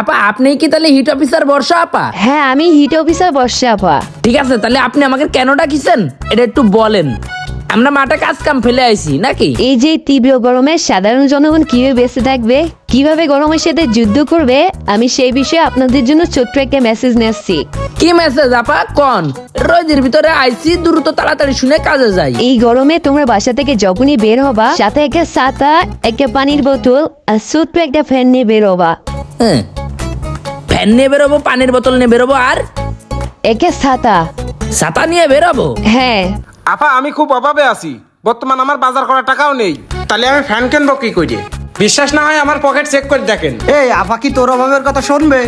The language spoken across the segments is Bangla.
আপা আপনি কি তাহলে হিট অফিসার বর্ষা আপা? হ্যাঁ আমি হিট অফিসার বর্ষা আপা। ঠিক আছে তাহলে আপনি আমাকে কেন ডাকিছেন? এটা একটু বলেন। আমরা মাঠে কাজ কাম ফেলে আইছি নাকি? এই যে তীব্র গরমে সাধারণ জনগণ কীভাবে বেঁচে থাকবে কীভাবে গরমের সাথে যুদ্ধ করবে আমি সেই বিষয়ে আপনাদের জন্য ছোট্ট একটা মেসেজ নিয়েছি কি মেসেজ আপা? কন? রোদের ভিতরে আইছি দ্রুত তাড়াতাড়ি শুনে কাজে যাই। এই গরমে তোমরা বাসা থেকে যখনই বের হবা সাথে একটা ছাতা একটা পানির বোতল আর ছোট্ট একটা ফ্যান নিয়ে বের হবা। হ্যাঁ ফ্যান নিয়ে বেরোবো পানির বোতল নিয়ে বেরোবো আর একে ছাতা। ছাতা নিয়ে বেরোবো? হ্যাঁ। আপা আমি খুব অভাবে আছি। বর্তমান আমার বাজার করার টাকাও নেই। তাহলে আমি ফ্যান কিনবো কি করে বিশ্বাস না হয় আমার পকেট চেক করে দেখেন। এই আপা কি তোর অভাবের কথা শুনবে?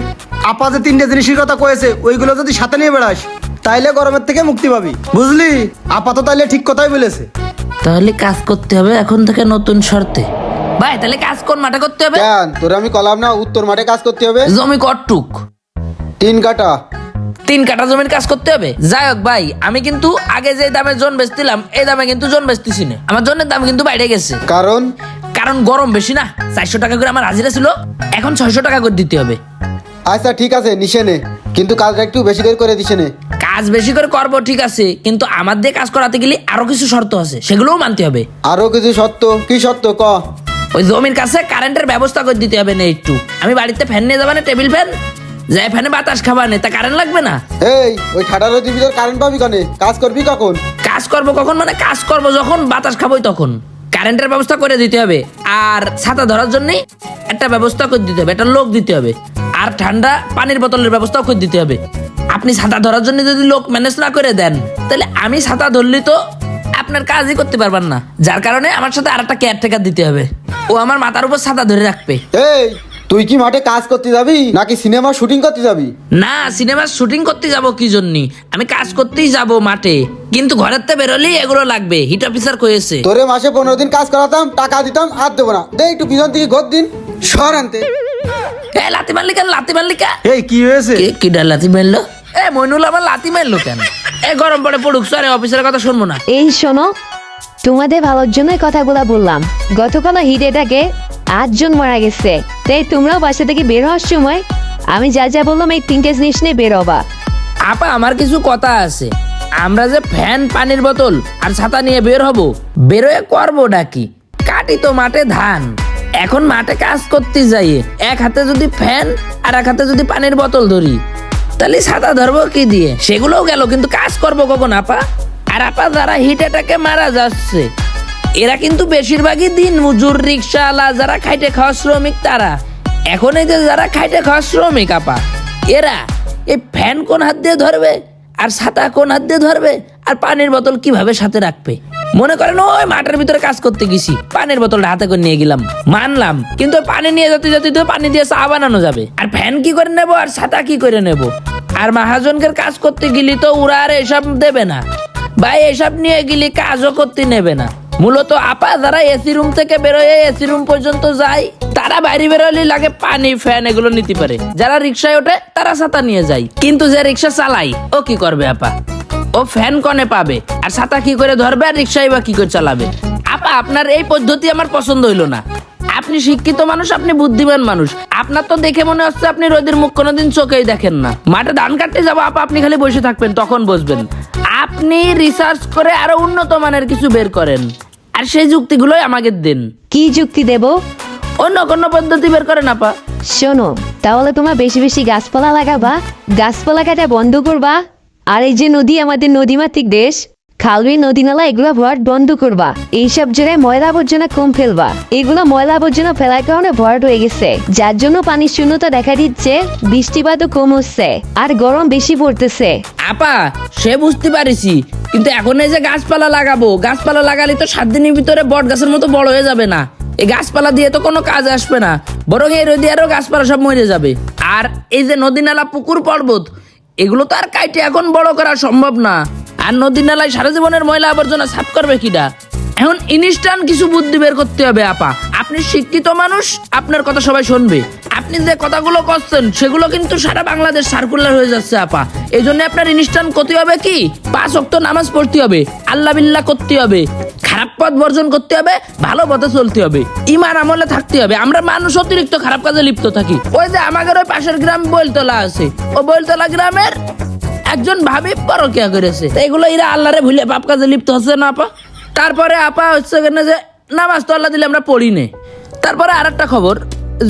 আপা যে তিনটে জিনিসের কথা কয়েছে ওইগুলো যদি সাথে নিয়ে বেড়াস তাইলে গরমের থেকে মুক্তি পাবি। বুঝলি? আপা তো তাইলে ঠিক কথাই বলেছে। তাহলে কাজ করতে হবে এখন থেকে নতুন শর্তে। ভাই তাহলে কাজ কোন মাঠে করতে হবে? কেন? তোরে আমি কলাম না উত্তর মাঠে কাজ করতে হবে? জমি কটটুক তিন কাটা তিন কাঠা জমির কাজ করতে হবে? যাই হোক ভাই আমি কিন্তু আগে যে দামে জন বেচতিলাম এই দামে কিন্তু জন বেচতেছি না। আমার জনের দাম কিন্তু বাইরে গেছে। কারণ? কারণ গরম বেশি না চারশো টাকা করে আমার হাজিরা ছিল এখন ছয়শো টাকা করে দিতে হবে। আচ্ছা ঠিক আছে নিশে নে। কিন্তু কাজটা একটু বেশি করে করে দিছে নে। কাজ বেশি করে করব ঠিক আছে কিন্তু আমার দিয়ে কাজ করাতে গেলে আরও কিছু শর্ত আছে সেগুলোও মানতে হবে। আরও কিছু সত্য কি সত্য ক। ওই জমির কাছে কারেন্টের ব্যবস্থা করে দিতে হবে না একটু। আমি বাড়িতে ফ্যান নিয়ে যাবা না টেবিল ফ্যান? যাই ফ্যানে বাতাস খাবা না তা কারেন্ট লাগবে না? এই ওই ঠাডা রোদির ভিতর কারেন্ট পাবি কনে? কাজ করবি কখন? কাজ করব কখন মানে কাজ করব যখন বাতাস খাবোই তখন। কারেন্টের ব্যবস্থা করে দিতে হবে। আর ছাতা ধরার জন্য একটা ব্যবস্থা করে দিতে হবে একটা লোক দিতে হবে। আর ঠান্ডা পানির বোতলের ব্যবস্থাও করে দিতে হবে। আপনি ছাতা ধরার জন্য যদি লোক ম্যানেজ না করে দেন তাহলে আমি ছাতা ধরলি তো আপনার কাজই করতে পারবেন না। যার কারণে আমার সাথে আর একটা কেয়ারটেকার দিতে হবে। ও আমার মাথার উপর ছাতা ধরে রাখবে। এই তুই কি মাঠে কাজ করতে যাবি নাকি সিনেমা শুটিং করতে যাবি? না সিনেমার শুটিং করতে যাব কি জন্য? আমি কাজ করতেই যাব মাঠে। কিন্তু ঘরের তো বেরোলেই এগুলো লাগবে হিট অফিসার কয়েছে। তোরে মাসে পনেরো দিন কাজ করাতাম টাকা দিতাম আর দেবো না। দে একটু পিছন থেকে ঘর দিন সর আনতে। এ লাতি মারলি কেন? লাতি মারলি কে? এই কি হয়েছে? কে কিডা লাতি মারলো? এ মইনুল আমার লাতি মারলো কেন? এ গরম পড়ে পড়ুক সরে অফিসের কথা শুনব না। এই শোনো তোমাদের ভালোর জন্যই কথাগুলো বললাম। গতকাল হিট এটাকে আটজন মারা গেছে। তাই তোমরাও বাসা থেকে বের হওয়ার সময় আমি যা যা বললাম এই তিনটে জিনিস নিয়ে বের হবা। আপা, আমার কিছু কথা আছে। আমরা যে ফ্যান, পানির বোতল আর ছাতা নিয়ে বের হব, বেরোয় করব ডাকি কাটি তো মাঠে ধান। এখন মাঠে কাজ করতে যাই। এক হাতে যদি ফ্যান আর এক হাতে যদি পানির বোতল ধরি। তাহলে ছাতা ধরবো কি দিয়ে? সেগুলোও গেল, কিন্তু কাজ করব কখন, আপা? আর আপা যারা হিট অ্যাটাকে মারা যাচ্ছে, এরা কিন্তু বেশিরভাগই দিন মজুর রিক্সাওয়ালা, যারা খাইটে খাওয়া শ্রমিক তারা। এখন এই যে যারা খাইটে খাওয়া শ্রমিক আপা, এরা এই ফ্যান কোন হাত দিয়ে ধরবে, আর ছাতা কোন হাত দিয়ে ধরবে, আর পানির বোতল কীভাবে সাথে রাখবে? মনে করেন, ওই মাঠের ভিতরে কাজ করতে গেছি, পানির বোতলটা হাতে করে নিয়ে গেলাম। মানলাম, কিন্তু পানি নিয়ে যেতে যেতে তো পানি দিয়ে চা বানানো যাবে। আর ফ্যান কি করে নেব, আর ছাতা কি করে নেব? আর মহাজনকের কাজ করতে গেলি তো ওরা আর এসব দেবে না। ভাই, এসব নিয়ে গেলি কাজও করতে নেবে না। মূলত আপা যারা এসি রুম থেকে বেরোয় এসি রুম পর্যন্ত যায়, তারা বাইরে বেরোলে লাগে পানি ফ্যান এগুলো নিতে পারে। যারা রিক্সায় ওঠে, তারা ছাতা নিয়ে যায়। কিন্তু যে রিক্সা চালাই ও কি করবে আপা? ও ফ্যান কনে পাবে। আর ছাতা কি করে ধরবে, আর রিক্সাই বা কি করে চালাবে? আপা, আপনার এই পদ্ধতি আমার পছন্দ হইল না। আপনি শিক্ষিত মানুষ, আপনি বুদ্ধিমান মানুষ। আপনার তো দেখে মনে হচ্ছে আপনি রোদের মুখ কোনোদিন চোখেই দেখেন না। মাঠে ধান কাটতে যাব, আপা, আপনি খালি বসে থাকবেন, তখন বসবেন। আপনি রিসার্চ করে আরও উন্নত মানের কিছু বের করেন। আর সেই যুক্তিগুলোই আমাকে দিন। কি যুক্তি দেব? অন্য কোনো পদ্ধতি বের করেন আপা শোনো তাহলে তোমার বেশি বেশি গাছপালা লাগাবা গাছপালা কাটা বন্ধ করবা আর এই যে নদী আমাদের নদীমাতৃক দেশ খালবি নদী নালা এগুলো ভরাট বন্ধ করবা। এইসব জায়গায় ময়লা আবর্জনা কম ফেলবা। এগুলো ময়লা আবর্জনা ফেলার কারণে ভরাট হয়ে গেছে। যার জন্য পানির শূন্যতা দেখা দিচ্ছে, বৃষ্টিপাতও কম হচ্ছে, আর গরম বেশি পড়তেছে। আপা, সে বুঝতে পারিছি, কিন্তু এখন এই যে গাছপালা লাগাবো, গাছপালা লাগালে তো সাত দিনের ভিতরে বট গাছের মতো বড় হয়ে যাবে না। এই গাছপালা দিয়ে তো কোনো কাজ আসবে না, বরং এই রোদি আরও গাছপালা সব মরে যাবে। আর এই যে নদী নালা পুকুর পর্বত, এগুলো তো আর কাইটে এখন বড় করা সম্ভব না। আর নদী নালায় সারা জীবনের ময়লা আবর্জনা সাফ করবে কিডা? এখন ইনস্ট্যান্ট কিছু বুদ্ধি বের করতে হবে, আপা। আপনি শিক্ষিত মানুষ, আপনার কথা সবাই শুনবে। আপনি যে কথাগুলো করছেন, সেগুলো কিন্তু সারা বাংলাদেশ সার্কুলার হয়ে যাচ্ছে, আপা। এই জন্য আপনার ইনস্টান করতে হবে কি? পাঁচ অক্ত নামাজ পড়তে হবে, আল্লাহ বিল্লাহ করতে হবে, খারাপ পথ বর্জন করতে হবে, ভালো পথে চলতে হবে ইমান আমলে থাকতে হবে। আমরা মানুষ অতিরিক্ত খারাপ কাজে লিপ্ত থাকি। ওই যে আমাদের ওই পাশের গ্রাম বৈলতলা আছে। ও বৈলতলা গ্রামের একজন ভাবি পরকিয়া করেছে। এগুলো এরা আল্লাহরে ভুলে পাপ কাজে লিপ্ত হচ্ছে না, আপা? তারপরে আপা হচ্ছে কেন যে, নামাজ তো আল্লাহ দিলে আমরা পড়ি নে। তারপরে আর একটা খবর,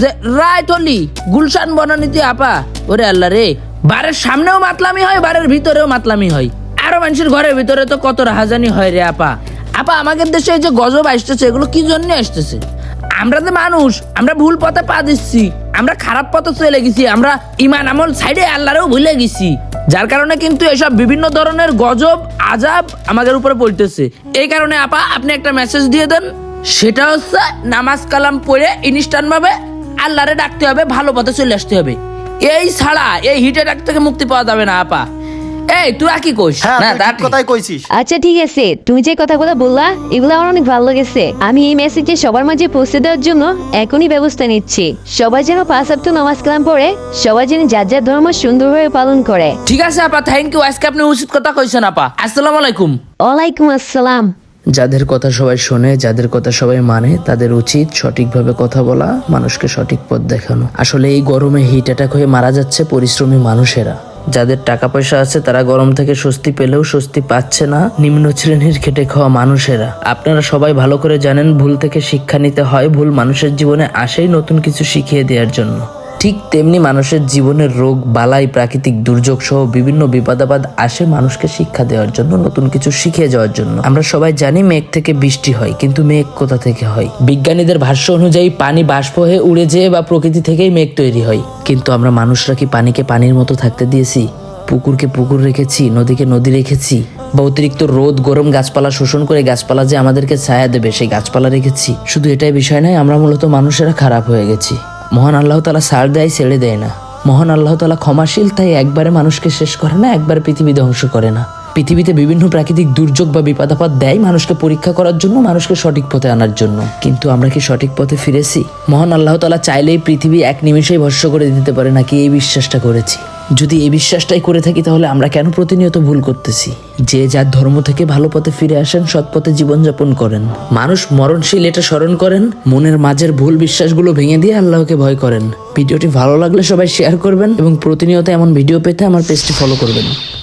যে রায়তলি গুলশান বনানীতে আপা, ওরে আল্লাহ রে বারের সামনেও মাতলামি হয় বারের ভিতরেও মাতলামি হয়। আরও মানুষের ঘরের ভিতরে তো কত রাহাজানি হয় রে আপা। আপা, আমাদের দেশে যে গজব আসতেছে, এগুলো কি জন্য আসতেছে? আমরা যে মানুষ, আমরা ভুল পথে পা দিচ্ছি, আমরা খারাপ পথে চলে গেছি, আমরা ইমান আমল সাইডে আল্লাহরেও ভুলে গেছি। যার কারণে কিন্তু এসব বিভিন্ন ধরনের গজব আজাব আমাদের উপরে পড়তেছে। এই কারণে আপা, আপনি একটা মেসেজ দিয়ে দেন। সেটা হচ্ছে, নামাজ কালাম পড়ে ইনস্টান ভাবে আল্লাহরে ডাকতে হবে, ভালো পথে চলে আসতে হবে। এই ছাড়া এই হিটে ডাক থেকে মুক্তি পাওয়া যাবে না, আপা। এই তুই কি কইস? হ্যাঁ না তুই ঠিক। কথাই কইছিস। আচ্ছা ঠিক আছে। তুমি যে কথাগুলো বললা এগুলো আমার অনেক ভালো লেগেছে। আমি এই মেসেজে সবার মাঝে পৌঁছে দেওয়ার জন্য এখনই ব্যবস্থা নিচ্ছি। সবাই যেন পাঁচ সপ্তাহ নামাজ কালাম পড়ে সবাই যেন যার যার ধর্ম সুন্দরভাবে পালন করে। ঠিক আছে আপা থ্যাংক ইউ আজকে আপনি উচিত কথা কইছেন আপা। আসসালামু আলাইকুম। ওয়ালাইকুম আসসালাম। যাদের কথা সবাই শোনে যাদের কথা সবাই মানে তাদের উচিত সঠিকভাবে কথা বলা মানুষকে সঠিক পথ দেখানো। আসলে এই গরমে হিট অ্যাটাক হয়ে মারা যাচ্ছে পরিশ্রমী মানুষেরা। যাদের টাকা পয়সা আছে তারা গরম থেকে স্বস্তি পেলেও স্বস্তি পাচ্ছে না। নিম্ন শ্রেণির খেটে খাওয়া মানুষেরা। আপনারা সবাই ভালো করে জানেন, ভুল থেকে শিক্ষা নিতে হয়, ভুল মানুষের জীবনে আসেই নতুন কিছু শিখিয়ে দেওয়ার জন্য। ঠিক তেমনি মানুষের জীবনের রোগ, বালাই, প্রাকৃতিক দুর্যোগ সহ বিভিন্ন বিপদাবাদ আসে মানুষকে শিক্ষা দেওয়ার জন্য, নতুন কিছু শিখে যাওয়ার জন্য। আমরা সবাই জানি মেঘ থেকে বৃষ্টি হয়, কিন্তু মেঘ কোথা থেকে হয়? বিজ্ঞানীদের ভাষ্য অনুযায়ী, পানি বাষ্প হয়ে উড়ে যেয়ে বা প্রকৃতি থেকেই মেঘ তৈরি হয়। কিন্তু আমরা মানুষরা কি পানিকে পানির মতো থাকতে দিয়েছি? পুকুরকে পুকুর রেখেছি, নদীকে নদী রেখেছি? বা অতিরিক্ত রোদ, গরম গাছপালা শোষণ করে গাছপালা যে আমাদেরকে ছায়া দেবে, সেই গাছপালা রেখেছি? শুধু এটাই বিষয় নয়, আমরা মূলত মানুষেরা খারাপ হয়ে গেছি। মহান আল্লাহ তালা সার দেয়, ছেড়ে দেয় না। মহান আল্লাহ তালা ক্ষমাশীল, তাই একবারে মানুষকে শেষ করে না, একবার পৃথিবী ধ্বংস করে না। পৃথিবীতে বিভিন্ন প্রাকৃতিক দুর্যোগ বা বিপদাপাত দেয় মানুষকে পরীক্ষা করার জন্য, মানুষকে সঠিক পথে আনার জন্য। কিন্তু আমরা কি সঠিক পথে ফিরেছি? মহান আল্লাহ তালা চাইলেই পৃথিবী এক নিমিষেই ভস্য করে দিতে পারে নাকি? এই বিশ্বাসটা করেছি। যদি এই বিশ্বাসটাই করে থাকি, তাহলে আমরা কেন প্রতিনিয়ত ভুল করতেছি? যে যার ধর্ম থেকে ভালো পথে ফিরে আসেন, সৎ পথে জীবনযাপন করেন। মানুষ মরণশীল, এটা স্মরণ করেন। মনের মাঝের ভুল বিশ্বাসগুলো ভেঙে দিয়ে আল্লাহকে ভয় করেন। ভিডিওটি ভালো লাগলে সবাই শেয়ার করবেন এবং প্রতিনিয়ত এমন ভিডিও পেতে আমার পেজটি ফলো করবেন।